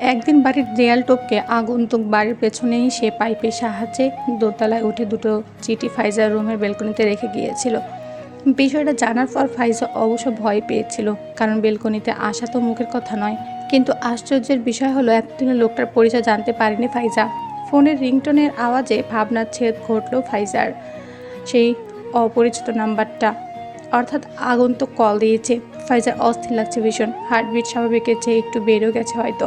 একদিন বাড়ির দেয়াল টপকে আগন্তুক বাড়ির পেছনেই সে পাইপের সাহায্যে দোতলায় উঠে দুটো চিঠি ফাইজার রুমের বেলকনিতে রেখে গিয়েছিল। বিষয়টা জানার পর ফাইজা অবশ্য ভয় পেয়েছিল, কারণ বেলকনিতে আসা তো মুখের কথা নয়। কিন্তু আশ্চর্যের বিষয় হলো, এতদিনে লোকটার পরিচয় জানতে পারেনি ফাইজা। ফোনের রিংটনের আওয়াজে ভাবনার ছেদ ঘটল ফাইজার সেই অপরিচিত নাম্বারটা। অর্থাৎ আগন্তুক কল দিয়েছে। ফাইজার অস্থির লাগছে ভীষণ। হার্টবিট স্বাভাবিকের চেয়ে একটু বেড়েও গেছে হয়তো।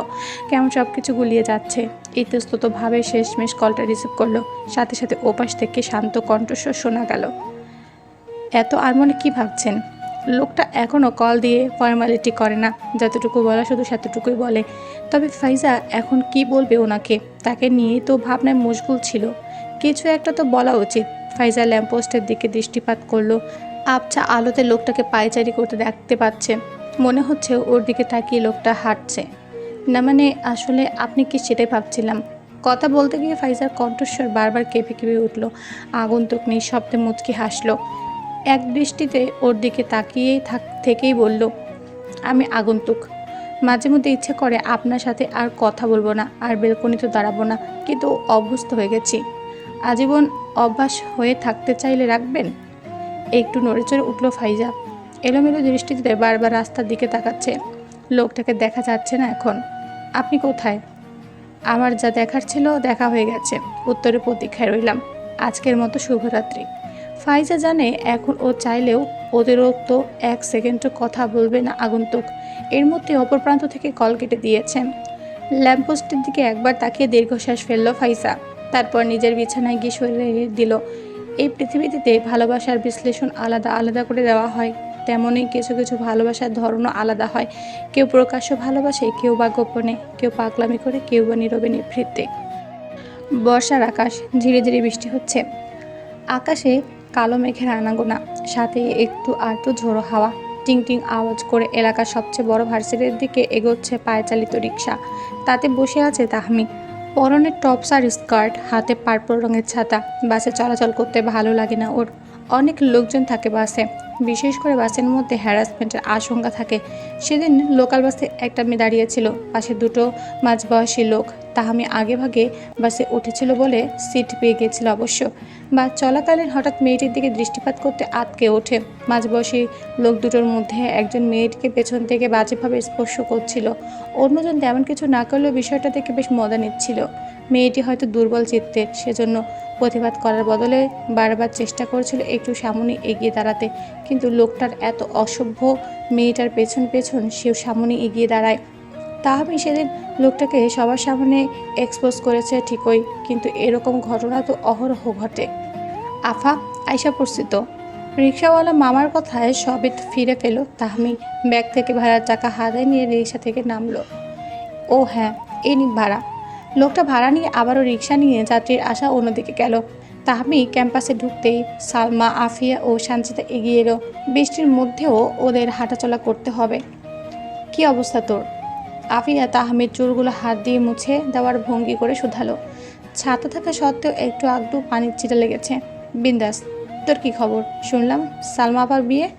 কেমন সব কিছু গুলিয়ে যাচ্ছে। ইতস্ততভাবে শেষমেশ কলটা রিসিভ করল। সাথে সাথে ওপাশ থেকে শান্ত কণ্ঠস্বর শোনা গেল। এত আর মনে কী ভাবছেন? লোকটা এখনও কল দিয়ে ফর্মালিটি করে না। যতটুকু বলা শুধু সেতটুকুই বলে। তবে ফাইজা এখন কি বলবে ওনাকে? তাকে নিয়ে তো ভাবনায় মশগুল ছিল। কিছু একটা তো বলা উচিত। ফাইজা ল্যাম্পোস্টের দিকে দৃষ্টিপাত করল। আবছা আলোতে লোকটাকে পায়চারি করতে দেখতে পাচ্ছে। মনে হচ্ছে ওর দিকে তাকিয়ে লোকটা হাঁটছে। না মানে আসলে আপনি কি সেটাই ভাবছিলাম? কথা বলতে গিয়ে ফাইজার কণ্ঠস্বর বারবার কেঁপে কেঁপে উঠল। আগন্তুক নিঃশব্দে মুচকি হাসলো। এক দৃষ্টিতে ওর দিকে তাকিয়েই থাক থেকেই বলল, আমি আগন্তুক। মাঝে মধ্যে ইচ্ছে করে আপনার সাথে আর কথা বলব না, আর বেলকনিতে দাঁড়াবো না, কিন্তু অভ্যস্ত হয়ে গেছি। আজীবন অভ্যাস হয়ে থাকতে চাইলে রাখবেন? একটু নড়েচড়ে উঠল ফাইজা। এলোমেলো দৃষ্টিতে বারবার রাস্তার দিকে তাকাচ্ছে। লোকটাকে দেখা যাচ্ছে না এখন। আপনি কোথায়? আমার যা দেখার ছিল, দেখা হয়ে গেছে। উত্তরে প্রতীক্ষায় রইলাম। আজকের মতো শুভরাত্রি। ফাইজা জানে এখন ও চাইলেও অতিরিক্ত এক সেকেন্ডও কথা বলবে না আগন্তুক। এর মধ্যে অপর প্রান্ত থেকে কল কেটে দিয়েছেন ল্যাম্পপোস্টের দিকে একবার তাকিয়ে দীর্ঘশ্বাস ফেলল ফাইজা। তারপর নিজের বিছানায় গিয়ে সরিয়ে দিল। এই পৃথিবীতে ভালোবাসার বিশ্লেষণ আলাদা আলাদা করে দেওয়া হয়। তেমনই কিছু কিছু ভালোবাসার ধরনও আলাদা হয়। কেউ প্রকাশ্য ভালোবাসে, কেউ বা গোপনে, কেউ পাগলামি করে, কেউ বা নীরবে নিভৃতে। বর্ষার আকাশ ধীরে ধীরে বৃষ্টি হচ্ছে। আকাশে কালো মেঘের আনাগোনা, সাথে একটু আটু ঝোড়ো হাওয়া। টিং টিং আওয়াজ করে এলাকার সবচেয়ে বড় ভার্সিটির দিকে এগোচ্ছে পায়ে চালিত রিক্সা তাতে বসে আছে তাহমি পরনে টপস আর স্কার্ট, হাতে পার্পল রঙের ছাতা। বাসে চলাচল করতে ভালো লাগে না ওর। অনেক লোকজন থাকে বাসে। বিশেষ করে বাসের মধ্যে হ্যারাসমেন্টের আশঙ্কা থাকে। সেদিন লোকাল বাসে একটা মেয়ে দাঁড়িয়েছিল। পাশে দুটো মাঝবয়সী লোক। তাহামি আগে ভাগে বাসে উঠেছিল বলে সিট পেয়ে গিয়েছিল অবশ্য। বা চলাকালীন হঠাৎ মেয়েটির দিকে দৃষ্টিপাত করতে আটকে ওঠে। মাঝবয়সী লোক দুটোর মধ্যে একজন মেয়েটিকে পেছন থেকে বাজেভাবে স্পর্শ করছিল। অন্যজন তেমন কিছু না করলেও বিষয়টা দেখে বেশ মজা নিচ্ছিল। মেয়েটি হয়তো দুর্বল চিত্তের সেজন্য প্রতিবাদ করার বদলে বারবার চেষ্টা করেছিল একটু সামনে এগিয়ে দাঁড়াতে। কিন্তু লোকটার এত অসভ্য মেয়েটার পেছন পেছন সেও সামনে এগিয়ে দাঁড়ায়। তাহামি সেদিন লোকটাকে সবার সামনে এক্সপোজ করেছে ঠিকই, কিন্তু এরকম ঘটনা তো অহরহ ঘটে। আফা আইসা পড়ছি তো রিক্সাওয়ালা মামার কথায় সবে ফিরে পেল, তাহমি ব্যাগ থেকে ভাড়ার টাকা হাতায় নিয়ে রিক্সা থেকে নামলো। ও হ্যাঁ এই নিন ভাড়া। লোকটা ভাড়া নিয়ে আবারও রিক্সা নিয়ে যাত্রীর আশা অন্যদিকে গেল। তাহমি ক্যাম্পাসে ঢুকতেই সালমা, আফিয়া ও সানজিদা এগিয়ে এলো। বৃষ্টির মধ্যেও ওদের হাঁটাচলা করতে হবে। কি অবস্থা তোর? আফিয়া তাহমির চুলগুলো হাত দিয়ে মুছে দেওয়ার ভঙ্গি করে শুধালো। ছাতা থাকা সত্ত্বেও একটু আগটু পানির চিটা লেগেছে। বিন্দাস, তোর কি খবর? শুনলাম সালমা আবার বিয়ে?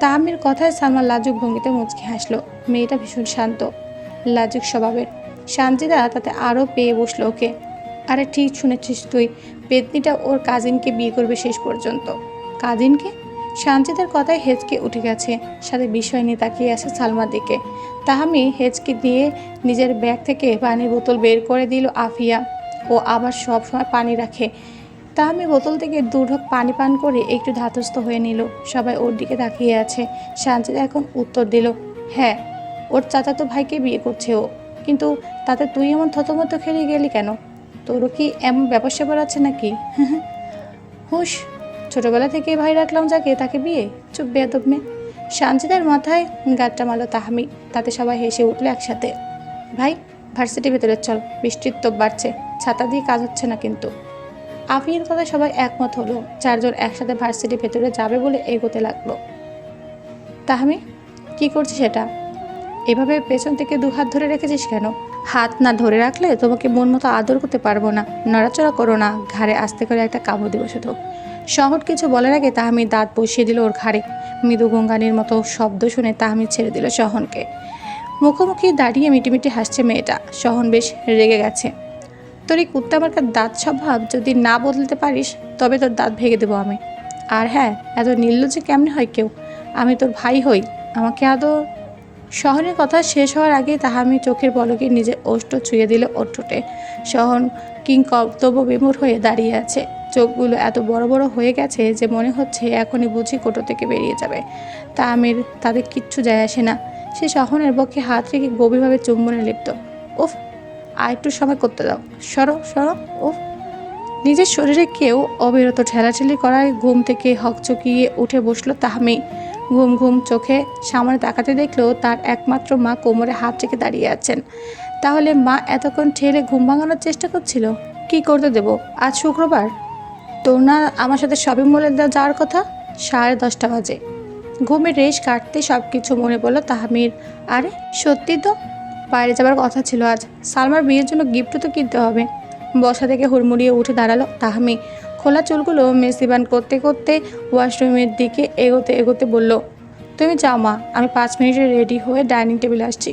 তাহমির কথায় সালমা লাজুক ভঙ্গিতে মুচকি হাসলো। মেয়েটা ভীষণ শান্ত, লাজুক স্বভাবের। শান্তিদা তাতে আরও পেয়ে বসল ওকে। আরে ঠিক শুনেছিস তুই পেতনিটা ওর কাজিনকে বিয়ে করবে শেষ পর্যন্ত। কাজিনকে? শান্তিদের কথায় হেজকে উঠে গেছে। সাথে বিষয় নিয়ে তাকিয়ে আছে সালমার দিকে। তাহামি হেজকে দিয়ে নিজের ব্যাগ থেকে পানির বোতল বের করে দিল আফিয়া। ও আবার সব সময় পানি রাখে। তাহামি বোতল থেকে দু ঢোক পানি পান করে একটু ধাতস্থ হয়ে নিল। সবাই ওর দিকে তাকিয়ে আছে। শান্তিদা এখন উত্তর দিল হ্যাঁ ওর চাচাতো ভাইকে বিয়ে করছে ও। কিন্তু তাতে তুই এমন থতমত খেলে গেলি কেন? তোরও কি এমন ব্যাপার স্যাপার আছে নাকি? হুশ, ছোটবেলা থেকে ভাই রাখলাম যাকে, তাকে বিয়ে? চুপ বেয়াদব মেয়ে। শান্তিদার মাথায় গাটটা মারল তাহামি তাতে সবাই হেসে উঠল একসাথে। ভাই, ভার্সিটির ভেতরে চল, বৃষ্টির তোপ বাড়ছে। ছাতা দিয়ে কাজ হচ্ছে না কিন্তু। আফিয়ের কথা সবাই একমত হলো। চারজন একসাথে ভার্সিটির ভেতরে যাবে বলে এগোতে লাগল। তাহামি কি করছিস সেটা এভাবে পেছন থেকে দু হাত ধরে রেখেছিস কেন? হাত না ধরে রাখলে তোমাকে মন মতো আদর করতে পারব না। নড়াচড়া করো না, ঘাড়ে আস্তে করে একটা কামড় দেবো শুধু। শহর কিছু বলার আগে তাহামি দাঁত বসিয়ে দিল ওর ঘাড়ে। মৃদু গঙ্গানির মতো শব্দ শুনে তাহামি ছেড়ে দিল শহনকে। মুখোমুখি দাঁড়িয়ে মিটিমিটি হাসছে মেয়েটা। সহন বেশ রেগে গেছে। তোর এই কুত্তা মার্কার দাঁত স্বভাব যদি না বদলতে পারিস, তবে তোর দাঁত ভেঙে দেবো আমি। আর হ্যাঁ এত নির্লজ্জে কেমনে হয় কেউ? আমি তোর ভাই হই। আমাকে আদৌ শহরের কথা শেষ হওয়ার আগে তাহা আমি চোখের পলকে নিজের ওষ্ঠ ছুঁয়ে দিল ওর ঠোঁটে শহন কিং কর্তব্য বিমূর হয়ে দাঁড়িয়ে আছে। চোখগুলো এত বড় বড় হয়ে গেছে যে মনে হচ্ছে এখনই বুঝি কোটো থেকে বেরিয়ে যাবে। তা আমির তাদের কিচ্ছু যায় আসে না। সে শহনের পক্ষে হাত রেখে গভীরভাবে চুম্বনে লিপ্ত। উফ, আর একটু সময় করতে দাও। সরো সরো, উফ। নিজের শরীরে কেউ অবিরত ঠেলাঠেলি করায় ঘুম থেকে হকচকিয়ে উঠে বসল তাহামি। ঘুম ঘুম চোখে সামনে তাকাতে দেখল তার একমাত্র মা কোমরে হাত রেখে দাঁড়িয়ে আছেন। তাহলে মা এতক্ষণ ঠেলে ঘুম ভাঙানোর চেষ্টা করছিল? কি করতে দেব? আজ শুক্রবার? তোর না আমার সাথে শপিং মলে যাওয়ার কথা? সাড়ে দশটা বাজে। ঘুমের রেশ কাটতে সব কিছু মনে পড়ল তাহমির। আরে, সত্যি তো? বাইরে যাবার কথা ছিল আজ। সালমার বিয়ের জন্য গিফটও তো কিনতে হবে। বসা থেকে হুড়মুড়িয়ে উঠে দাঁড়াল তাহামি খোলা চুলগুলো মেসিবান করতে করতে ওয়াশরুমের দিকে এগোতে এগোতে বলল, তুমি যাও মা, আমি পাঁচ মিনিটে রেডি হয়ে ডাইনিং টেবিলে আসছি।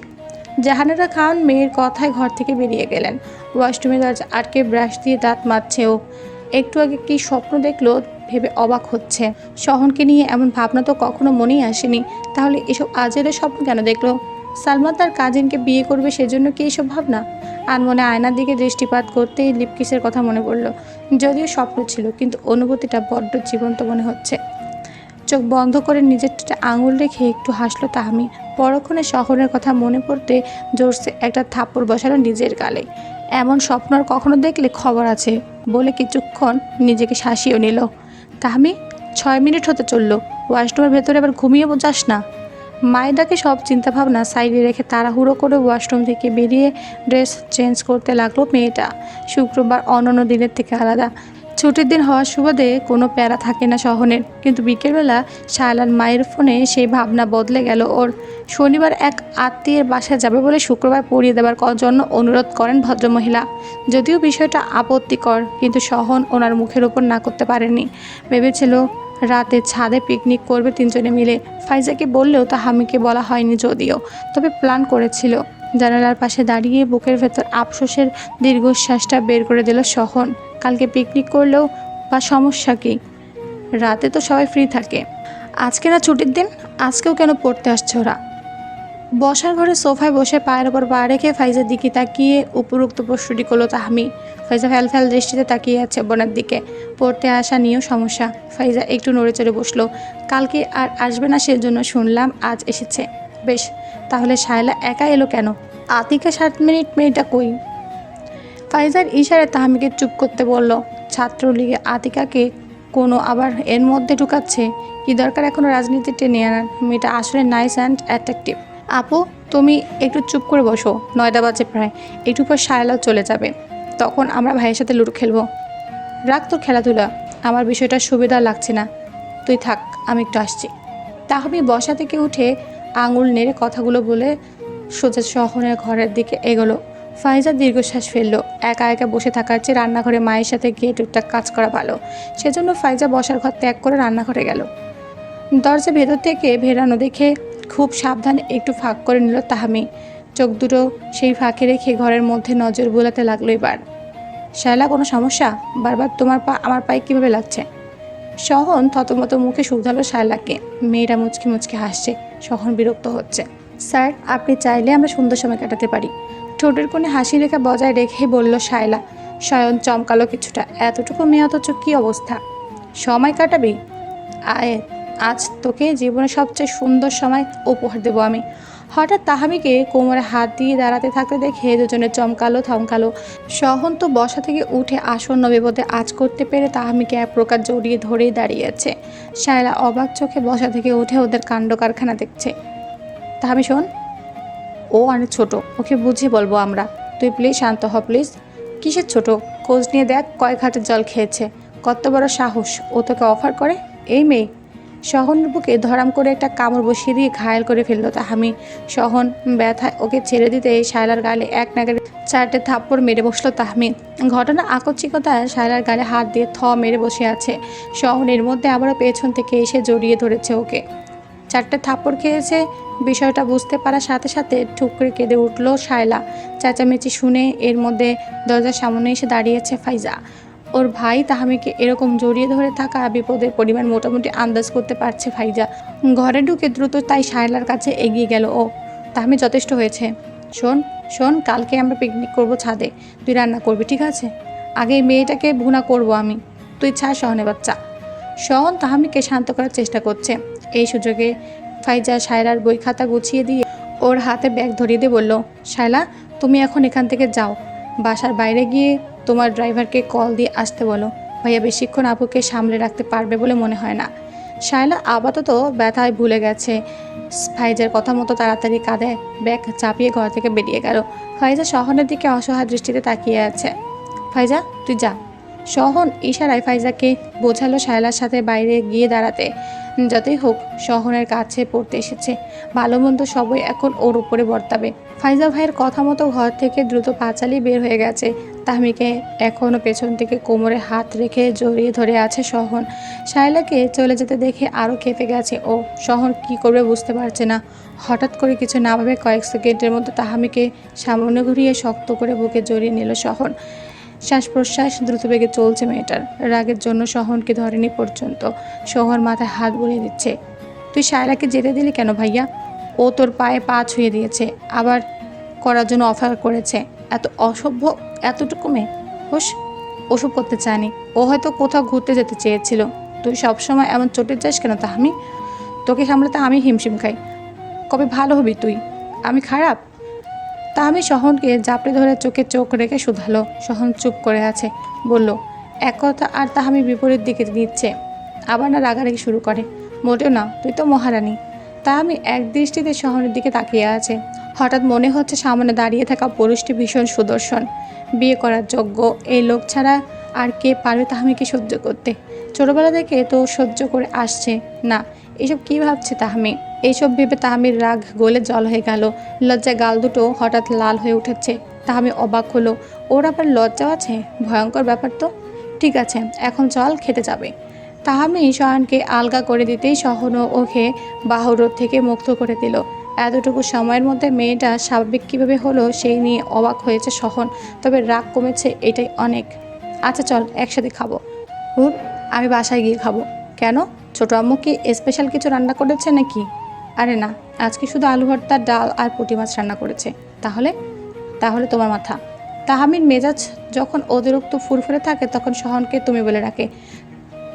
জাহানারা খান মেয়ের কথায় ঘর থেকে বেরিয়ে গেলেন। ওয়াশরুমে দরজা আটকে ব্রাশ দিয়ে দাঁত মারছে ও। একটু আগে কি স্বপ্ন দেখল ভেবে অবাক হচ্ছে। শহনকে নিয়ে এমন ভাবনা তো কখনো মনেই আসেনি। তাহলে এসব আজের স্বপ্ন কেন দেখল? সালমা তার কাজিনকে বিয়ে করবে সেজন্য কি এইসব ভাবনা? আনমনে আয়নার দিকে দৃষ্টিপাত করতেই লিপকিসের কথা মনে পড়ল। যদিও স্বপ্ন ছিল, কিন্তু অনুভূতিটা বড্ড জীবন্ত মনে হচ্ছে। চোখ বন্ধ করে নিজের আঙুল রেখে একটু হাসলো তাহমি পরক্ষণে শহরের কথা মনে পড়তে জোরসে একটা থাপ্পড় বসালো নিজের গালে। এমন স্বপ্ন আর কখনো দেখলে খবর আছে বলে কিছুক্ষণ নিজেকে শাসিয়েও নিল। তাহমি ছয় মিনিট হতে চলল। ওয়াশরুমের ভেতরে আবার ঘুমিয়ে যাস না। মায়েদাকে সব চিন্তাভাবনা সাইডে রেখে তাড়াহুড়ো করে ওয়াশরুম থেকে বেরিয়ে ড্রেস চেঞ্জ করতে লাগল মেয়েটা। শুক্রবার অন্যান্য দিনের থেকে আলাদা। ছুটির দিন হওয়ার সুবাদে কোনো প্যারা থাকে না শহরের কিন্তু বিকেলবেলা শায়লার মায়ের ফোনে সেই ভাবনা বদলে গেল ওর। শনিবার এক আত্মীয়ের বাসায় যাবে বলে শুক্রবার পড়িয়ে ক- জন্য অনুরোধ করেন ভদ্রমহিলা। যদিও বিষয়টা আপত্তিকর, কিন্তু সহন ওনার মুখের ওপর না করতে পারেনি। ভেবেছিল রাতে ছাদে পিকনিক করবে তিনজনে মিলে। ফাইজাকে বললেও তা হামিকে বলা হয়নি যদিও, তবে প্ল্যান করেছিল। জানালার পাশে দাঁড়িয়ে বুকের ভেতর আফসোসের দীর্ঘশ্বাসটা বের করে দিল সহন। কালকে পিকনিক করলেও বা সমস্যা কি? রাতে তো সবাই ফ্রি থাকে। আজকে না ছুটির দিন? আজকেও কেন পড়তে আসছে ওরা? বসার ঘরে সোফায় বসে পায়ের ওপর পা রেখে ফাইজার দিকে তাকিয়ে উপরোক্ত প্রশ্নটি করল তাহমি। ফাইজা ফ্যাল ফ্যাল দৃষ্টিতে তাকিয়ে আছে বোনের দিকে। পড়তে আসা নিয়েও সমস্যা। ফাইজা একটু নড়ে চড়ে বসল। কালকে আর আসবে না সেজন্য শুনলাম আজ এসেছে। বেশ, তাহলে শায়লা একা এলো কেন? আতিকা সাত মিনিট মেয়েটা কই? ফাইজার ইশারে তাহমিকে চুপ করতে বলল, ছাত্রলীগে আতিকাকে কোনো আবার এর মধ্যে ঢুকাচ্ছে? কি দরকার এখনও রাজনীতি টেনে আনার? মেয়েটা আসলে নাইস অ্যান্ড অ্যাট্রাকটিভ আপু, তুমি একটু চুপ করে বসো নয়টা বাজে প্রায়। একটু পর সায়লাও চলে যাবে। তখন আমরা ভাইয়ের সাথে লুডো খেলব। রাখ তোর খেলাধুলা। আমার বিষয়টা সুবিধা লাগছে না। তুই থাক, আমি একটু আসছি। তাহমি বসা থেকে উঠে আঙুল নেড়ে কথাগুলো বলে সোজা শহরের ঘরের দিকে এগোলো। ফাইজা দীর্ঘশ্বাস ফেলল। একা একা বসে থাকার চেয়ে রান্নাঘরে মায়ের সাথে গিয়ে টুকটাক কাজ করা ভালো। সেজন্য ফাইজা বসার ঘর ত্যাগ করে রান্নাঘরে গেল। দরজা ভেতর থেকে ভেরানো দেখে খুব সাবধানে একটু ফাঁক করে নিল তাহামি। চোখ দুটো সেই ফাঁকে রেখে ঘরের মধ্যে নজর বোলাতে লাগল এবার। শায়লা, কোনো সমস্যা? বারবার তোমার পা, আমার পায়ে কীভাবে লাগছে? সহন থতমত মুখে শুধালো শায়লাকে। মেয়েরা মুচকি মুচকি হাসছে, সহন বিরক্ত হচ্ছে। স্যার, আপনি চাইলে আমরা সুন্দর সময় কাটাতে পারি। ঠোঁটের কোণে হাসি রেখা বজায় রেখে বলল শায়লা, শয়ন চমকালো কিছুটা, এতটুকু মেয়ে অথচ কী অবস্থা? সময় কাটাবি? আয় আজ তোকে জীবনের সবচেয়ে সুন্দর সময় উপহার দেবো আমি। হঠাৎ তাহামিকে কোমরে হাত দিয়ে দাঁড়াতে থাকতে দেখে দুজনে চমকালো, থমকালো। সহন তো বসা থেকে উঠে আসন্ন বিপদে আজ করতে পেরে তাহামিকে এক প্রকার জড়িয়ে ধরেই দাঁড়িয়েছে। শায়লা অবাক চোখে বসা থেকে উঠে ওদের কাণ্ড কারখানা দেখছে। তাহামি, শোন। ও অনেক ছোট, ওকে বুঝিয়ে বলব আমরা। তুই প্লিজ শান্ত হ, প্লিজ। কিসের ছোট? খোঁজ নিয়ে দেখ কয় ঘাটের জল খেয়েছে। কত বড় সাহস, ও তোকে অফার করে? এই মেয়ে সহনের বুকে ধরাম করে একটা কামড় বসিয়ে দিয়ে ঘায়াল করে ফেলল তাহামি। সহন ব্যথায় ওকে ছেড়ে দিতে শায়লার গালে এক নাগারে চারটে থাপ্পড় মেরে বসল তাহমি। ঘটনা আকস্মিকতায় শায়লার গালে হাত দিয়ে থ মেরে বসে আছে। সহনের মধ্যে আবারও পেছন থেকে এসে জড়িয়ে ধরেছে ওকে। চারটে থাপ্পড় খেয়েছে, বিষয়টা বুঝতে পারার সাথে সাথে ঠুকরে কেঁদে উঠল শায়লা। চেঁচামেচি শুনে এর মধ্যে দরজার সামনে এসে দাঁড়িয়েছে ফাইজা। ওর ভাই তাহামিকে এরকম জড়িয়ে ধরে থাকা বিপদের পরিমাণ মোটামুটি আন্দাজ করতে পারছে ফাইজা। ঘরে ঢুকে দ্রুত তাই শায়লার কাছে এগিয়ে গেল ও। তাহামি যথেষ্ট হয়েছে। শোন শোন, কালকে আমরা পিকনিক করব ছাদে। তুই রান্না করবি, ঠিক আছে? আগে মেয়েটাকে ভুনা করব আমি। তুই ছা সহনে বাচ্চা। সহন তাহামিকে শান্ত করার চেষ্টা করছে। এই সুযোগে ফাইজা সায়রার বই খাতা গুছিয়ে দিয়ে ওর হাতে ব্যাগ ধরিয়ে দিয়ে বলল, শায়লা, তুমি এখন এখান থেকে যাও। বাসার বাইরে গিয়ে তোমার ড্রাইভারকে কল দিয়ে আসতে বলো। ভাইয়া বেশিক্ষণ আপুকে সামলে রাখতে পারবে বলে মনে হয় না। শায়লা আপাতত ব্যথায় ভুলে গেছে। ফাইজার কথা মতো তাড়াতাড়ি কাঁধে ব্যাগ চাপিয়ে ঘর থেকে বেরিয়ে গেল। ফাইজা শহরের দিকে অসহায় দৃষ্টিতে তাকিয়ে আছে। ফাইজা, তুই যা। শহন ইশারায় ফাইজাকে বোঝালো শায়লার সাথে বাইরে গিয়ে দাঁড়াতে। যতই হোক শহরের কাছে পড়তে এসেছে। ভালো মন্দ সবই এখন ওর উপরে বর্তাবে। ফাইজা ভাইয়ের কথা মতো ঘর থেকে দ্রুত পাঁচালি বের হয়ে গেছে। তাহমিকে এখনও পেছন থেকে কোমরে হাত রেখে জড়িয়ে ধরে আছে শহন। শায়লাকে চলে যেতে দেখে আরও খেপে গেছে ও। শহর কি করবে বুঝতে পারছে না। হঠাৎ করে কিছু না ভাবে কয়েক সেকেন্ডের মধ্যে তাহামিকে সামনে ঘুরিয়ে শক্ত করে বুকে জড়িয়ে নিল শহন। শ্বাস প্রশ্বাস দ্রুতবেগে চলছে মেয়েটার। রাগের জন্য শহনকে ধরেনি পর্যন্ত। শহর মাথায় হাত বুলিয়ে দিচ্ছে। তুই সায়রাকে যেতে দিলি কেন ভাইয়া? ও তোর পায়ে পা ছুঁয়ে দিয়েছে। আবার করার জন্য অফার করেছে। এত অসভ্য, এতটুকু মেয়ে। হোস, ওসব করতে চায়নি। ও হয়তো কোথাও ঘুরতে যেতে চেয়েছিল। তুই সবসময় এমন চটে যাস কেন তাহামি? তোকে সামলাতে আমি হিমশিম খাই। কবে ভালো হবি তুই? আমি খারাপ? তা আমি সহনকে জাপড়ে ধরে চোখে চোখ রেখে শুধালো। সহন চুপ করে আছে। বলল, এক কথা আর তাহামি বিপরীত দিকে নিচ্ছে। আবার না রাগারাগি শুরু করে। মোটেও না, তুই তো মহারানী। তা আমি এক দৃষ্টিতে শহরের দিকে তাকিয়ে আছে। হঠাৎ মনে হচ্ছে সামনে দাঁড়িয়ে থাকা পুরুষটি ভীষণ সুদর্শন। বিয়ে করার যোগ্য, এই লোক ছাড়া আর কে পারবে তাহামিকে সহ্য করতে। ছোটবেলা থেকে তো সহ্য করে আসছে। না এসব কি ভাবছে তাহামি? এইসব ভেবে তাহামির রাগ গলে জল হয়ে গেল। লজ্জায় গাল দুটো হঠাৎ লাল হয়ে উঠেছে। তাহামি অবাক হলো। ওর আবার লজ্জাও আছে? ভয়ঙ্কর ব্যাপার তো। ঠিক আছে, এখন চল খেতে যাবে। তাহামি শয়নকে আলগা করে দিতেই সহন ওকে বাহুরোধ থেকে মুক্ত করে দিল। এতটুকু সময়ের মধ্যে মেয়েটা স্বাভাবিক কীভাবে হলো সেই নিয়ে অবাক হয়েছে সহন তবে রাগ কমেছে এটাই অনেক। আচ্ছা চল, একসাথে খাব। হুর আমি বাসায় গিয়ে খাব। কেন? ছোট আম্মু কি স্পেশাল কিছু রান্না করেছে নাকি? আরে না, আজকে শুধু আলু ভর্তা, ডাল আর পুঁটি মাছ রান্না করেছে। তাহলে? তাহলে তোমার মাথা। তাহামির মেজাজ যখন অতিরিক্ত ফুরফুরে থাকে তখন সহনকে তুমি বলে রাখে।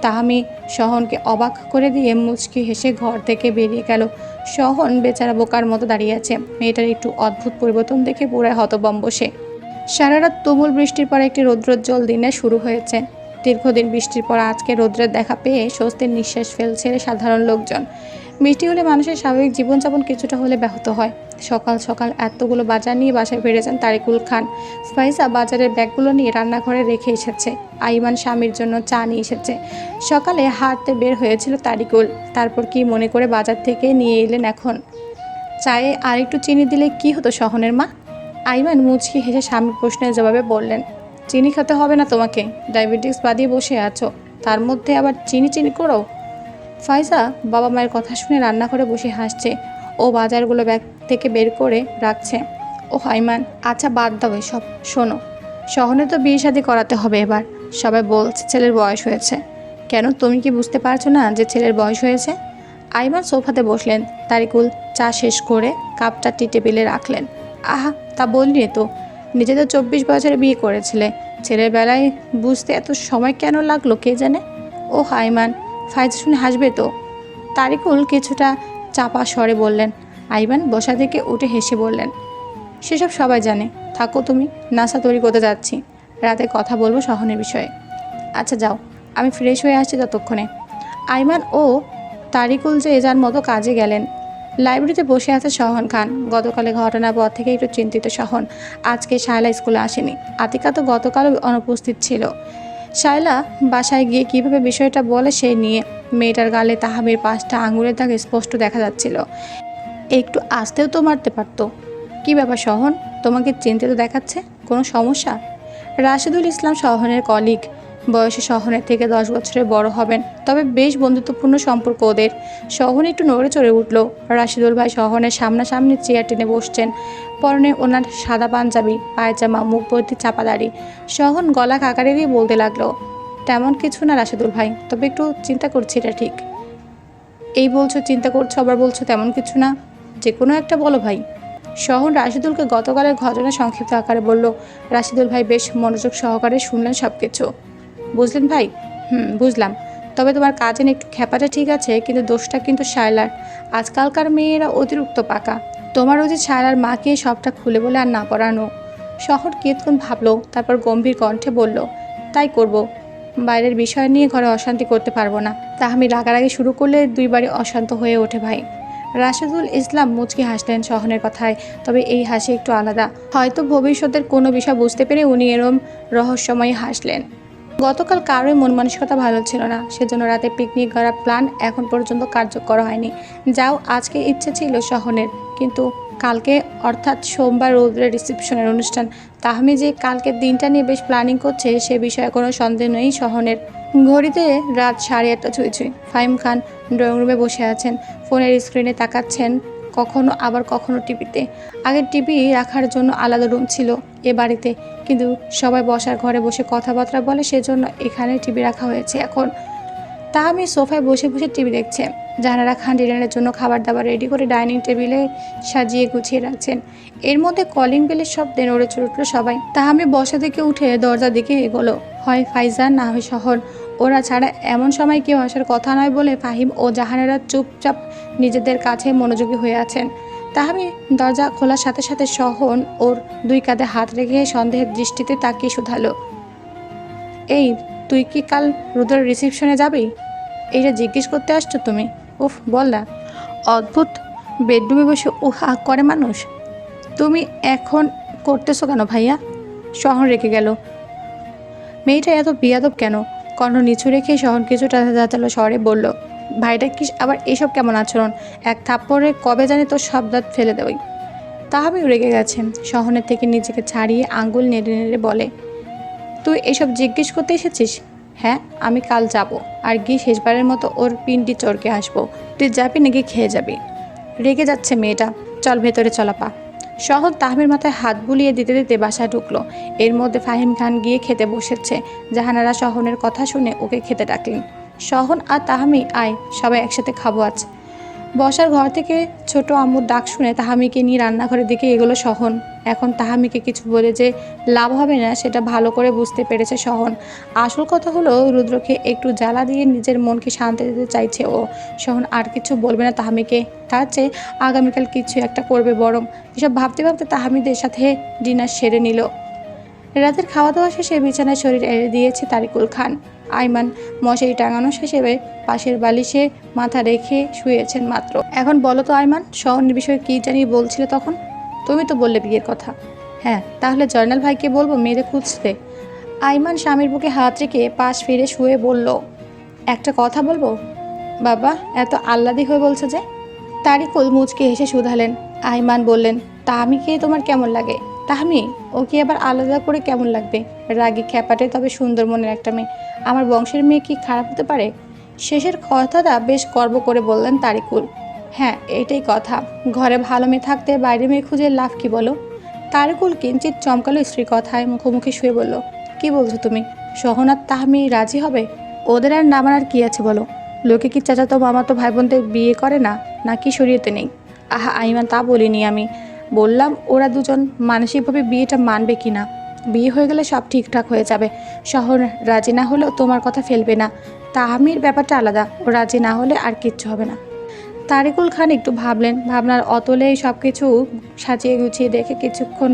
তাহামি সহনকে অবাক করে দিয়ে মুচকি হেসে ঘর থেকে বেরিয়ে গেল। সহন বেচারা বোকার মতো দাঁড়িয়ে আছে। মেয়েটার একটু অদ্ভুত পরিবর্তন দেখে পুরায় হতবম্ব সে। সারা রাত তুমুল বৃষ্টির পর একটি রৌদ্রোজ্জ্বল দিনে শুরু হয়েছে। দীর্ঘদিন বৃষ্টির পর আজকে রৌদ্রের দেখা পেয়ে স্বস্তির নিঃশ্বাস ফেলছে সাধারণ লোকজন। বৃষ্টি হলে মানুষের স্বাভাবিক জীবনযাপন কিছুটা হলে ব্যাহত হয়। সকাল সকাল এতগুলো বাজার নিয়ে বাসায় ফিরে যান তারিকুল খান। ফাইজা বাজারের ব্যাগগুলো নিয়ে রান্নাঘরে রেখে এসেছে। আইমান স্বামীর জন্য চা নিয়ে এসেছে। সকালে হাঁটতে বের হয়েছিল তারিকুল। তারপর কি মনে করে বাজার থেকে নিয়ে এলেন এখন? চায়ে আর একটু চিনি দিলে কি হতো সহনের মা? আইমান মুচকি হেসে স্বামীর প্রশ্নের জবাবে বললেন চিনি খেতে হবে না তোমাকে। ডায়াবেটিস বাদিয়ে বসে আছো। তার মধ্যে আবার চিনি চিনি করো ফাইজা বাবা মায়ের কথা শুনে রান্নাঘরে বসে হাসছে। ও বাজারগুলো ব্যাগ থেকে বের করে রাখছে। ও হাইমান আচ্ছা বাদ দাও এসব, শোনো। শহরে তো বিয়ে শাদি করাতে হবে এবার। সবাই বলছে ছেলের বয়স হয়েছে। কেন তুমি কি বুঝতে পারছ না যে ছেলের বয়স হয়েছে? আইমান সোফাতে বসলেন। তারিকুল চা শেষ করে কাপটা টি টেবিলে রাখলেন। আহা, তা বললি তো। নিজে তো চব্বিশ বছরে বিয়ে করেছিলে। ছেলের বেলায় বুঝতে এত সময় কেন লাগল কে জানে? ও হাইমান ফাইজ শুনে হাসবে তো। তারিকুল কিছুটা চাপা স্বরে বললেন আইমান বসা থেকে উঠে হেসে বললেন, সেসব সবাই জানে। থাকো তুমি নাসা তৈরি করতে যাচ্ছি। রাতে কথা বলব সহনের বিষয়ে। আচ্ছা যাও, আমি ফ্রেশ হয়ে আসছি ততক্ষণে। আইমান ও তারিকুল যে যার মতো কাজে গেলেন লাইব্রেরিতে বসে আছে সহন খান। গতকালে ঘটনার পর থেকে একটু চিন্তিত সহন আজকে শায়লা স্কুলে আসেনি। আতিকা তো গতকালও অনুপস্থিত ছিল। শায়লা বাসায় গিয়ে কীভাবে বিষয়টা বলে সেই নিয়ে মেয়েটার গালে তাহাবির পাঁচটা আঙুলের দাগ স্পষ্ট দেখা যাচ্ছিল। একটু আসতেও তো মারতে পারতো। কি ব্যাপার সহন তোমাকে চিন্তিত দেখাচ্ছে? কোনো সমস্যা? রাশেদুল ইসলাম সহনের কলিগ। বয়সে সহনের থেকে দশ বছরের বড় হবেন। তবে বেশ বন্ধুত্বপূর্ণ সম্পর্ক ওদের। সহন একটু নড়ে চড়ে উঠল। রাশিদুল ভাই সহনের সামনাসামনি চেয়ার টেনে বসছেন। পরনে ওনার সাদা পাঞ্জাবি, পায়জামা মুখ ভর্তি চাপা দাড়ি সহন গলা কাকারে দিয়ে বলতে লাগল, তেমন কিছু না রাশিদুল ভাই, তবে একটু চিন্তা করছি এটা ঠিক। এই বলছো, চিন্তা করছ, আবার বলছো তেমন কিছু না? যে কোনো একটা বলো ভাই। শহর রাশিদুলকে গতকালের ঘটনা সংক্ষিপ্ত আকারে বলল, রাশিদুল ভাই বেশ মনোযোগ সহকারে শুনলেন সব কিছু বুঝলেন ভাই? হুম, বুঝলাম। তবে তোমার কাজেন একটু খ্যাপাটা ঠিক আছে, কিন্তু দোষটা কিন্তু শায়লার। আজকালকার মেয়েরা অতিরিক্ত পাকা। তোমার উচিত শায়লার মাকে সবটা খুলে বলে আর না পড়ানো। শহর কেতক্ষণ ভাবলো, তারপর গম্ভীর কণ্ঠে বলল, তাই করব। বাইরের বিষয় নিয়ে ঘরে অশান্তি করতে পারব না। তা আমি রাগারাগি শুরু করলে দুইবারই অশান্ত হয়ে ওঠে ভাই। রাশেদুল ইসলাম মুচকি হাসলেন সহনের কথায়, তবে এই হাসি একটু আলাদা। হয়তো ভবিষ্যতের কোনো বিষয় বুঝতে পেরে উনি এরম রহস্যময় হাসলেন। গতকাল কারোই মন মানসিকতা ভালো ছিল না। সেজন্য রাতে পিকনিক করার প্ল্যান এখন পর্যন্ত কার্যকর হয়নি। যাও, আজকে ইচ্ছে ছিল সহনের। কিন্তু কালকে অর্থাৎ সোমবার রৌদ্রের রিসেপশনের অনুষ্ঠান। তাহমি যে কালকের দিনটা নিয়ে বেশ প্ল্যানিং করছে, সে বিষয়ে কোনো সন্দেহ নেই সহনের। ঘড়িতে রাত সাড়ে আটটা ছুঁই ছুঁই। ফাহিম খান ড্রয়িং রুমে বসে আছেন। ফোনের স্ক্রিনে তাকাচ্ছেন কখনো আবার কখনো টিভিতে। আগে টিভি রাখার জন্য আলাদা রুম ছিল এ বাড়িতে। কিন্তু সবাই বসার ঘরে বসে কথাবার্তা বলে সেজন্য এখানে টিভি রাখা হয়েছে এখন। তা আমি সোফায় বসে বসে টিভি দেখছে। জাহানারা খান ডিনারের জন্য খাবার দাবার রেডি করে ডাইনিং টেবিলে সাজিয়ে গুছিয়ে রাখছেন। এর মধ্যে কলিং বেলের শব্দে নড়ে চড়ে উঠল সবাই। তা আমি বসা থেকে উঠে দরজার দিকে এগোলো। হয় ফাইজান না হয় শহর। ওরা ছাড়া এমন সময় কেউ আসার কথা নয় বলে ফাহিম ও জাহানেরা চুপচাপ নিজেদের কাছে মনোযোগী হয়ে আছেন। তাহামি দরজা খোলার সাথে সাথে সহন ওর দুই কাঁধে হাত রেখে সন্দেহের দৃষ্টিতে তাকিয়ে শুধালো। এই, তুই কি কাল রুদ্রের রিসেপশনে যাবি? এইটা জিজ্ঞেস করতে আসছো তুমি? উফ, বল না। অদ্ভুত। বেডরুমে বসে উহা করে মানুষ। তুমি এখন করতেছো কেন ভাইয়া? শহর রেখে গেল। মেয়েটা এত বিয়াদব কেন? কণ্ঠ নিচু রেখে শহর কিছুটা যাচালো শহরে বলল, ভাইটা কি আবার এসব কেমন আচরণ? এক থাপ্পড়ে কবে জানি তোর সব দাঁত ফেলে দেবই। তাহাবি রেগে গেছে শহরের থেকে নিজেকে ছাড়িয়ে আঙ্গুল নেড়ে নেড়ে বলে, তুই এসব জিজ্ঞেস করতে এসেছিস? হ্যাঁ আমি কাল যাব আর গিয়ে শেষবারের মতো ওর পিন্ডি চড়কে আসব। তুই যাবি নাকি খেয়ে যাবি? রেগে যাচ্ছে মেয়েটা। চল ভেতরে চলাপা শহর তাহমির মাথায় হাত বুলিয়ে দিতে দিতে বাসায় ঢুকলো। এর মধ্যে ফাহিম খান গিয়ে খেতে বসেছে। জাহানারা শহনের কথা শুনে ওকে খেতে ডাকলেন। শহন আর তাহমি, আয়, সবাই একসাথে খাব আজ। বসার ঘর থেকে ছোট আম্মুর ডাক শুনে তাহামিকে নিয়ে রান্নাঘরের দিকে এগুলো সহন। এখন তাহামিকে কিছু বলে যে লাভ হবে না, সেটা ভালো করে বুঝতে পেরেছে সহন। আসল কথা হলো, রুদ্রকে একটু জ্বালা দিয়ে নিজের মনকে শান্তি দিতে চাইছে ও। সহন আর কিছু বলবে না তাহামিকে। তার চেয়ে আগামীকাল কিছু একটা করবে বরং। এসব ভাবতে ভাবতে তাহামিদের সাথে ডিনার সেরে নিল। রাতের খাওয়া দাওয়া শেষে বিছানায় শরীর এড়ে দিয়েছে তারিকুল খান। আইমান মশারি টাঙানো শেষে পাশের বালিশে মাথা রেখে শুয়েছেন মাত্র। এখন বলো তো আইমান, শহরের বিষয়ে কী জানি বলছিলে তখন? তুমি তো বললে বিয়ের কথা। হ্যাঁ তাহলে জয়নাল ভাইকে বলব মেয়েদের খুঁজতে। আইমান স্বামীর বুকে হাত রেখে পাশ ফিরে শুয়ে বলল, একটা কথা বলব? বাবা, এত আহ্লাদি হয়ে বলছে যে? তারিকুল মুচকে হেসে শুধালেন। আইমান বললেন তাহমিকে তোমার কেমন লাগে? তাহমি ও কি আবার আলাদা করে কেমন লাগবে? রাগী খ্যাপাটে তবে সুন্দর মনের একটা মেয়ে। আমার বংশের মেয়ে কি খারাপ হতে পারে? শেষের কথাটা বেশ গর্ব করে বললেন তারিকুল। হ্যাঁ এটাই কথা। ঘরে ভালো মেয়ে থাকতে বাইরে মেয়ে খুঁজে লাভ কি বলো? তারিকুল কিঞ্চিত চমকালো স্ত্রীর কথায় মুখোমুখি শুয়ে বলল, কি বলছো তুমি? সহনাথ তাহমি রাজি হবে? ওদের আর নামার কি আছে বলো? লোকে কি চাচাতো মামা তো ভাই বোনদের বিয়ে করে না? নাকি শরীয়তে নেই? আহা, আইমা, তা বলিনি আমি। বললাম, ওরা দুজন মানসিকভাবে বিয়েটা মানবে কি না? বিয়ে হয়ে গেলে সব ঠিকঠাক হয়ে যাবে। শহর রাজি না হলেও তোমার কথা ফেলবে না। তাহামির ব্যাপারটা আলাদা। ও রাজি না হলে আর কিচ্ছু হবে না। তারিকুল খান একটু ভাবলেন। ভাবনার অতলেই সব কিছু সাজিয়ে গুছিয়ে দেখে কিছুক্ষণ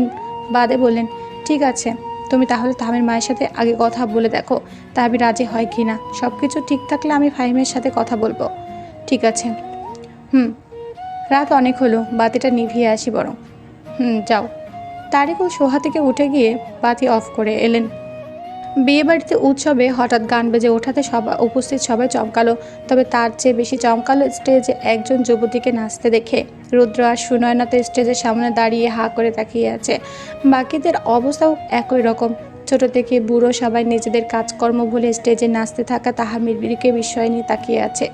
বাদে বললেন, ঠিক আছে, তুমি তাহলে তাহমির মায়ের সাথে আগে কথা বলে দেখো, তাহাবি রাজি হয় কি না? সব কিছু ঠিক থাকলে আমি ফাহিমের সাথে কথা বলব। ঠিক আছে। হুম রাত অনেক হলো, বাতিটা নিভিয়ে আসি বরং। হুম, যাও। তারিকুল সোহা থেকে উঠে গিয়ে বাতি অফ করে এলেন। বিয়েবাড়িতে উৎসবে হঠাৎ গান বেজে ওঠাতে সবাই উপস্থিত সবাই চমকালো, তবে তার চেয়ে বেশি চমকালো স্টেজে একজন যুবতীকে নাচতে দেখে রুদ্র আর সুনয়না তো স্টেজের সামনে দাঁড়িয়ে হা করে তাকিয়ে আছে। বাকিদের অবস্থাও একই রকম। ছোট থেকে বুড়ো সবাই নিজেদের কাজকর্ম ভুলে স্টেজে নাচতে থাকা তাহা বিড়িকে বিস্ময় নিয়ে তাকিয়ে আছে।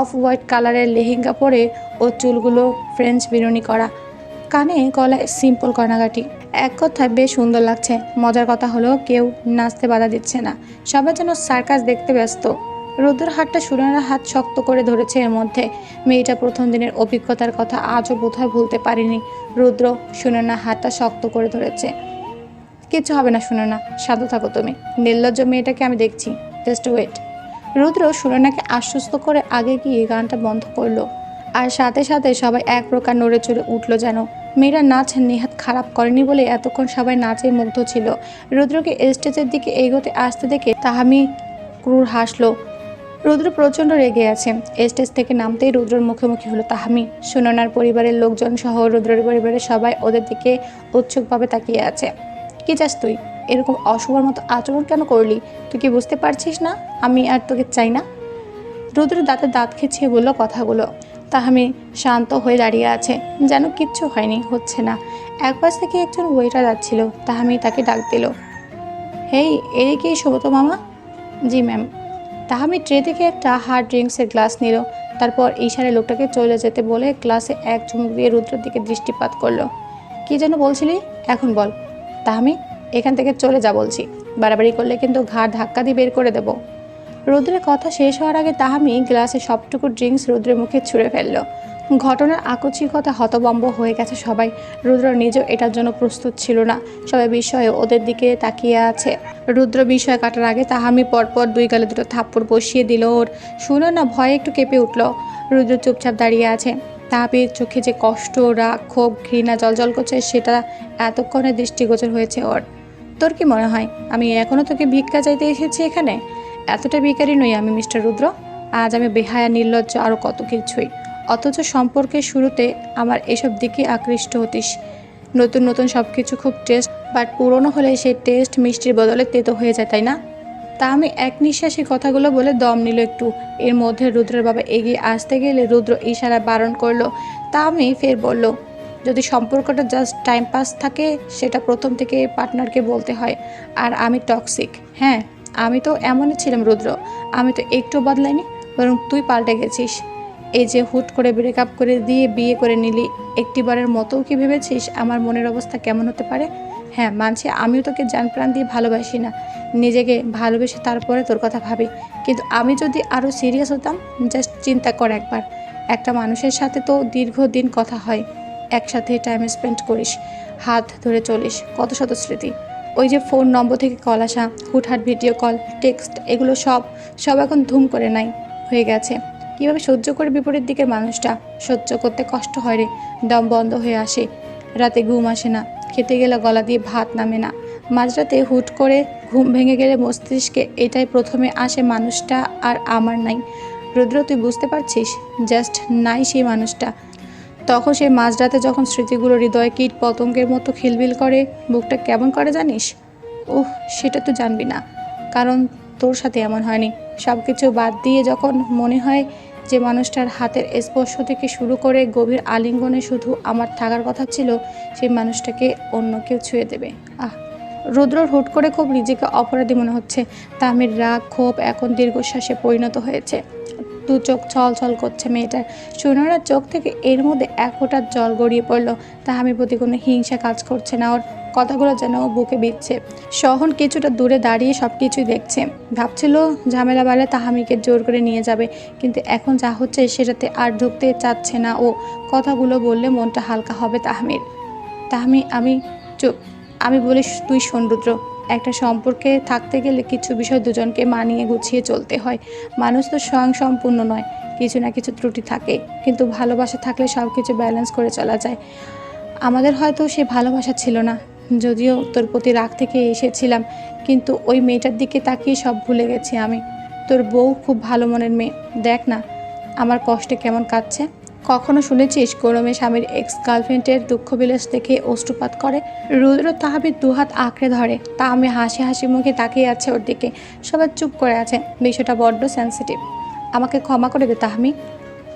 অফ হোয়াইট কালারের লেহেঙ্গা পরে ও চুলগুলো ফ্রেঞ্চ বিরুনি করা। কানে গলায় সিম্পল কর্নাগাটি এক কথায় বেশ সুন্দর লাগছে। মজার কথা হলো কেউ নাচতে বাধা দিচ্ছে না। সবাই যেন সার্কাস দেখতে ব্যস্ত। রুদ্র হাতটা সুরানার হাত শক্ত করে ধরেছে এর মধ্যে। মেয়েটা প্রথম দিনের অভিজ্ঞতার কথা আজও বোধহয় ভুলতে পারিনি। রুদ্র সুনানার হাতটা শক্ত করে ধরেছে। কিছু হবে না শুনো না সাধু থাকো তুমি। নির্লজ্জ মেয়েটাকে আমি দেখছি। Just wait. রুদ্র সুরনাকে আশ্বস্ত করে আগে গিয়ে গানটা বন্ধ করল। আর সাথে সাথে সবাই এক প্রকার নড়ে চড়ে উঠল যেন। মেয়েরা নাচ নেহাত খারাপ করেনি বলে এতক্ষণ সবাই নাচে মুগ্ধ ছিল। রুদ্রকে স্টেজের দিকে এগোতে আসতে দেখে তাহামি ক্রুর হাসলো। রুদ্র প্রচণ্ড রেগে আছে। স্টেজ থেকে নামতেই রুদ্রর মুখোমুখি হলো তাহামি। সুননার পরিবারের লোকজন সহ রুদ্রের পরিবারের সবাই ওদের দিকে উৎসুকভাবে তাকিয়ে আছে। কি চাস তুই? এরকম অশুভর মতো আচরণ কেন করলি? তুই কি বুঝতে পারছিস না? আমি আর তোকে চাই না? রুদ্র দাঁতে দাঁত খেছিয়ে বলল কথাগুলো। তাহামি শান্ত হয়ে দাঁড়িয়ে আছে। যেন কিচ্ছু হয়নি, হচ্ছে না। এক পাশ থেকে একজন ওয়েটার যাচ্ছিল। তাহামি তাকে ডাক দিল। হেই এদিকে সুব্রত মামা? জি, ম্যাম। তাহামি ট্রে থেকে একটা হার্ড ড্রিঙ্কসের গ্লাস নিল। তারপর ইশারে লোকটাকে চলে যেতে বলে ক্লাসে এক চুমুক দিয়ে রুদ্রের দিকে দৃষ্টিপাত করল। কি যেন বলছিলি? এখন বল। তাহামি এখান থেকে চলে যা বলছি। বাড়াবাড়ি করলে কিন্তু ঘাড় ধাক্কা দিয়ে বের করে দেব। রুদ্রের কথা শেষ হওয়ার আগে তাহামি গ্লাসে সবটুকু ড্রিঙ্কস রুদ্রের মুখে ছুঁড়ে ফেলল। ঘটনার আকস্মিকতা হতবম্ব হয়ে গেছে সবাই। রুদ্র নিজেও এটার জন্য প্রস্তুত ছিল না। সবাই বিস্ময়ে ওদের দিকে তাকিয়ে আছে। রুদ্র বিষয় কাটার আগে তাহামি পরপর দুই গালে দুটো থাপ্পড় বসিয়ে দিল ওর। শুনো না ভয়ে একটু কেঁপে উঠল। রুদ্র চুপচাপ দাঁড়িয়ে আছে। তাহাবির চোখে যে কষ্ট, রাগ, ক্ষোভ, ঘৃণা জলজল করছে, সেটা এতক্ষণে দৃষ্টিগোচর হয়েছে ওর। তোর কি মনে হয়? আমি এখনও তোকে ভিক্ষা চাইতে এসেছি এখানে? এতটা ভিখারি নই আমি, মিস্টার রুদ্র। আজ আমি বেহায়া, নির্লজ্জ আরও কত কিছুই। অথচ সম্পর্কের শুরুতে আমার এসব দিকে আকৃষ্ট হতিস। নতুন নতুন সব কিছু খুব টেস্ট বাট পুরনো হলে সেই টেস্ট মিষ্টির বদলে তেতো হয়ে যায়, তাই না? তা আমি এক নিঃশ্বাসে কথাগুলো বলে দম নিল একটু। এর মধ্যে রুদ্রের বাবা এগিয়ে আসতে গেলে রুদ্র ইশারা বারণ করল। তা আমি ফের বলল যদি সম্পর্কটা জাস্ট টাইম পাস থাকে, সেটা প্রথম থেকে পার্টনারকে বলতে হয়। আর আমি টক্সিক হ্যাঁ আমি তো এমনই ছিলাম, রুদ্র। আমি তো একটু বদলাইনি, বরং তুই পাল্টে গেছিস। এই যে হুট করে ব্রেকআপ করে দিয়ে বিয়ে করে নিলি, একটিবারের মতো কি ভেবেছিস আমার মনের অবস্থা কেমন হতে পারে? হ্যাঁ মানছি আমিও তোকে জান প্রাণ দিয়ে ভালোবাসি না। নিজেকে ভালোবেসে তারপরে তোর কথা ভাবি। কিন্তু আমি যদি আরও সিরিয়াস হতাম জাস্ট চিন্তা কর একবার। একটা মানুষের সাথে তো দীর্ঘদিন কথা হয়। একসাথে টাইম স্পেন্ড করিস। হাত ধরে চলিস। কত শত স্মৃতি। ওই যে ফোন নম্বর থেকে কল আসা, হুটহাট ভিডিও কল টেক্সট এগুলো সব সব এখন ধুম করে নাই, হয়ে গেছে। কীভাবে সহ্য করে বিপরীত দিকের মানুষটা? সহ্য করতে কষ্ট হয় রে। দম বন্ধ হয়ে আসে। রাতে ঘুম আসে না। খেতে গেলে গলা দিয়ে ভাত নামে না। মাঝরাতে হুট করে ঘুম ভেঙে গেলে মস্তিষ্কে এটাই প্রথমে আসে, মানুষটা আর আমার নাই। রুদ্র, তুই বুঝতে পারছিস? জাস্ট নাই সেই মানুষটা। তখন সেই মাঝরাতে যখন স্মৃতিগুলো হৃদয়ে কীট পতঙ্গের মতো খিলবিল করে, বুকটা কেমন করে জানিস? উহ, সেটা তো জানবি না, কারণ তোর সাথে এমন হয়নি। সব কিছু বাদ দিয়ে যখন মনে হয় যে মানুষটার হাতের স্পর্শ থেকে শুরু করে গভীর আলিঙ্গনে শুধু আমার থাকার কথা ছিল, সেই মানুষটাকে অন্য কেউ ছুঁয়ে দেবে। আহ রুদ্রর হুট করে খুব নিজেকে অপরাধী মনে হচ্ছে। তামির রাগ, ক্ষোভ এখন দীর্ঘশ্বাসে পরিণত হয়েছে। দু চোখ ছল ছল করছে মেয়েটার। সুনয়নার চোখ থেকে এর মধ্যে এক ফোঁটা জল গড়িয়ে পড়ল। তাহামির প্রতি কোনো হিংসা কাজ করছে না। ওর কথাগুলো যেন বুকে বিচ্ছে সহন কিছুটা দূরে দাঁড়িয়ে সব কিছুই দেখছে। ভাবছিল ঝামেলা বাড়লে তাহামিকে জোর করে নিয়ে যাবে। কিন্তু এখন যা হচ্ছে সেটাতে আর ঢুকতে চাচ্ছে না ও। কথাগুলো বললে মনটা হালকা হবে তাহামির। তাহামি, আমি চুপ। আমি বলি তুই শোন, রুদ্র। একটা সম্পর্কে থাকতে গেলে কিছু বিষয় দুজনকে মানিয়ে গুছিয়ে চলতে হয়। মানুষ তো স্বয়ং সম্পূর্ণ নয়, কিছু না কিছু ত্রুটি থাকে, কিন্তু ভালোবাসা থাকলে সব কিছু ব্যালেন্স করে চলা যায়। আমাদের হয়তো সে ভালোবাসা ছিল না, যদিও তোর প্রতি রাগ থেকে এসেছিলাম, কিন্তু ওই মেয়েটার দিকে তাকিয়ে সব ভুলে গেছি আমি। তোর বউ খুব ভালো মনের মেয়ে, দেখ না, আমার কষ্টে কেমন কাটছে? কখনো শুনেছিস মেয়ে স্বামীর এক্স গার্লফ্রেন্ডের দুঃখ বিলাস দেখে অষ্টপাত করে? রুদ্র তাহাবির দুহাত আঁকড়ে ধরে। তা আমি হাসি হাসি মুখে তাকিয়ে আছে ওর দিকে। সবার চুপ করে আছে। বিষয়টা বড্ড সেন্সিটিভ আমাকে ক্ষমা করে দে তাহমি।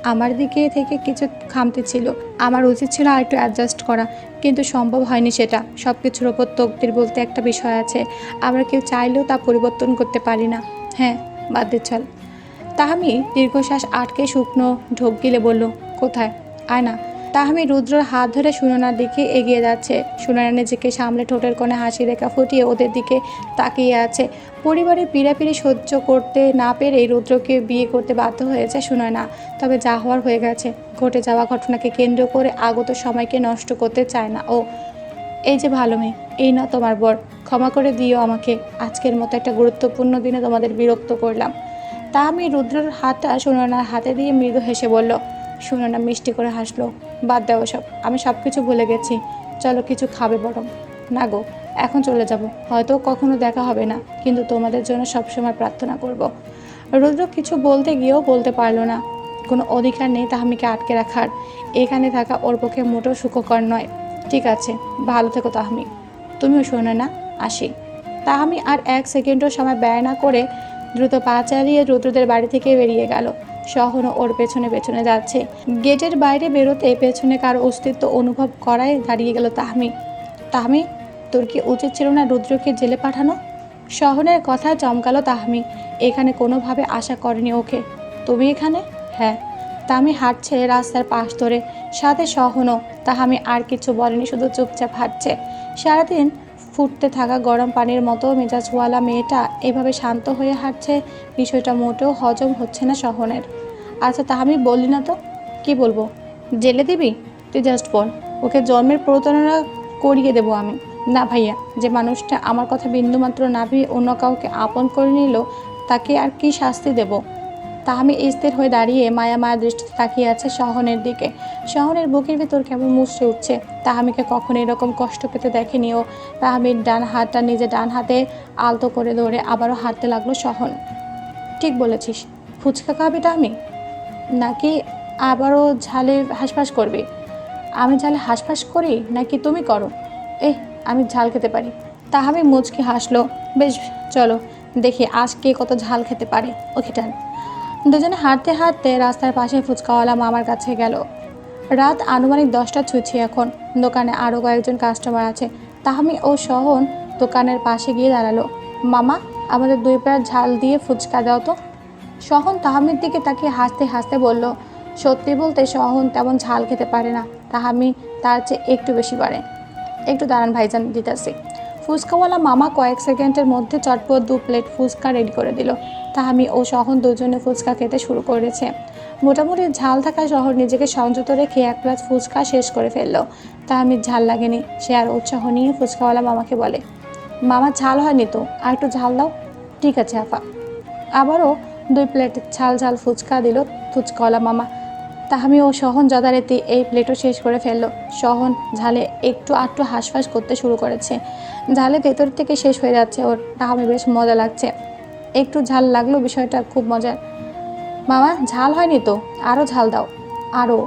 আমার দিকে থেকে কিছু খামতি ছিল। আমার উচিত ছিল আর একটু অ্যাডজাস্ট করা। কিন্তু সম্ভব হয়নি সেটা। সব কিছুর ওপর তকদির বলতে একটা বিষয় আছে। আমরা কেউ চাইলেও তা পরিবর্তন করতে পারি না। হ্যাঁ বাদ দে চল। তাহামি দীর্ঘশ্বাস আটকে শুকনো ঢোক গিলে বলল কোথায়? আয় না। তাহামি রুদ্রর হাত ধরে সুননার দিকে এগিয়ে যাচ্ছে। সুননা নিজেকে সামলে ঠোঁটের কোণে হাসি রেখা ফুটিয়ে ওদের দিকে তাকিয়ে আছে। পরিবারের পীড়াপিড়ি সহ্য করতে না পেরে রুদ্রকে বিয়ে করতে বাধ্য হয়েছে সুনয়না। তবে যা হওয়ার হয়ে গেছে। ঘটে যাওয়া ঘটনাকে কেন্দ্র করে আগত সময়কে নষ্ট করতে চায় না। ও, এই যে ভালো মেয়ে, এই না তোমার বর। ক্ষমা করে দিও আমাকে। আজকের মতো একটা গুরুত্বপূর্ণ দিনে তোমাদের বিরক্ত করলাম। তা আমি রুদ্রর হাতটা সুনয়নার হাতে দিয়ে মৃদু হেসে বলল সুনয়না মিষ্টি করে হাসলো। বাদ দাও সব আমি সব কিছু ভুলে গেছি। চলো কিছু খাবে বরং। না গো, এখন চলে যাব। হয়তো কখনো দেখা হবে না, কিন্তু তোমাদের জন্য সবসময় প্রার্থনা করব। রুদ্র কিছু বলতে গিয়েও বলতে পারল না। কোনো অধিকার নেই তাহামিকে আটকে রাখার। এখানে থাকা ওর পক্ষে মোটেও সুখকর নয়। ঠিক আছে, ভালো থেকো তাহামি। তুমিও শোনো না, আসি। তাহামি আর এক সেকেন্ডও সময় ব্যয় না করে দ্রুত পা চালিয়ে রুদ্রদের বাড়ি থেকে বেরিয়ে গেল। সহনও ওর পেছনে পেছনে যাচ্ছে। গেটের বাইরে বেরোতে পেছনে কারও অস্তিত্ব অনুভব করায় দাঁড়িয়ে গেল তাহমি তাহমি তোর কি উচিত ছিল না রুদ্রকে জেলে পাঠানো? শহরের কথা চমকালো তাহমি এখানে কোনোভাবে আশা করেনি ওকে। তুমি এখানে? হ্যাঁ। তাহমি হাঁটছে রাস্তার পাশ ধরে। সাথে সহনও তাহামি আর কিছু বলেনি, শুধু চুপচাপ হাঁটছে। সারাদিন ফুটতে থাকা গরম পানির মতো মেজাজওয়ালা মেয়েটা এভাবে শান্ত হয়ে হাঁটছে, বিষয়টা মোটেও হজম হচ্ছে না সহনের। আচ্ছা তা আমি বললি না তো? কি বলব? জেলে দিবি? তুই জাস্ট বল। ওকে জন্মের প্রতারণা করিয়ে দেবো আমি। না ভাইয়া, যে মানুষটা আমার কথা বিন্দুমাত্র না ভেবে অন্য কাউকে আপন করে নিল, তাকে আর কি শাস্তি দেব? তা আমি স্থির হয়ে দাঁড়িয়ে মায়া মায়া দৃষ্টিতে তাকিয়ে আছে শহনের দিকে। শহরের বুকের ভিতর কেমন মুছড়ে উঠছে তাহামিকে কখনো এরকম কষ্ট পেতে দেখেনি ও। তাহামির ডান হাতটা নিজে ডান হাতে আলতো করে ধরে আবারও হাঁটতে লাগল শহন ঠিক বলেছিস, ফুচকা খাবি আমি? নাকি আবারও ঝালে হাঁসফাঁস করবে? আমি ঝালে হাঁসফাঁস করি নাকি তুমি করো? এ আমি ঝাল খেতে পারি। তাহামি মুচকি হাসলো, বেশ, চলো, দেখি আজ কে কত ঝাল খেতে পারে। ওকে দুজনে হাঁটতে হাঁটতে রাস্তার পাশে ফুচকাওয়ালা মামার কাছে গেল। রাত আনুমানিক দশটা ছুঁছি এখন। দোকানে আরও কয়েকজন কাস্টমার আছে। তাহামি ও সহন দোকানের পাশে গিয়ে দাঁড়াল। মামা, আমাদের দুই প্যার ঝাল দিয়ে ফুচকা দাও তো। সহন তাহামির দিকে তাকিয়ে হাসতে হাসতে বলল, সত্যি বলতে সহন তেমন ঝাল খেতে পারে না। তাহামি তার চেয়ে একটু বেশি পারে। একটু দাঁড়ান ভাইজান, দিতেছি। ফুচকাওয়ালা মামা কয়েক সেকেন্ডের মধ্যে চটপট দু প্লেট ফুচকা রেডি করে দিল। তাহামি ও সহন দুজনে ফুচকা খেতে শুরু করেছে। মোটামুটি ঝাল থাকা শহর নিজেকে সংযত রেখে এক প্লাস ফুচকা শেষ করে ফেলল। তাহামির ঝাল লাগেনি, সে আর উৎসাহ নিয়ে ফুচকাওয়ালা মামাকে বলে, মামা, ঝাল হয়নি তো? আর একটু ঝাল দাও। ঠিক আছে আফা আবারও দুই প্লেট ঝাল ঝাল ফুচকা দিল ফুচকাওয়ালা মামা। তাহামি ও সহন যথারীতি এই প্লেটও শেষ করে ফেলল। সহন ঝালে একটু আটটু হাঁসফাঁস করতে শুরু করেছে। ঝালে ভেতর থেকে শেষ হয়ে যাচ্ছে ওর তাহামি বেশ মজা লাগছে। একটু ঝাল লাগল বিষয়টা খুব মজার। মামা ঝাল হয়নি তো? আরও ঝাল দাও। আরও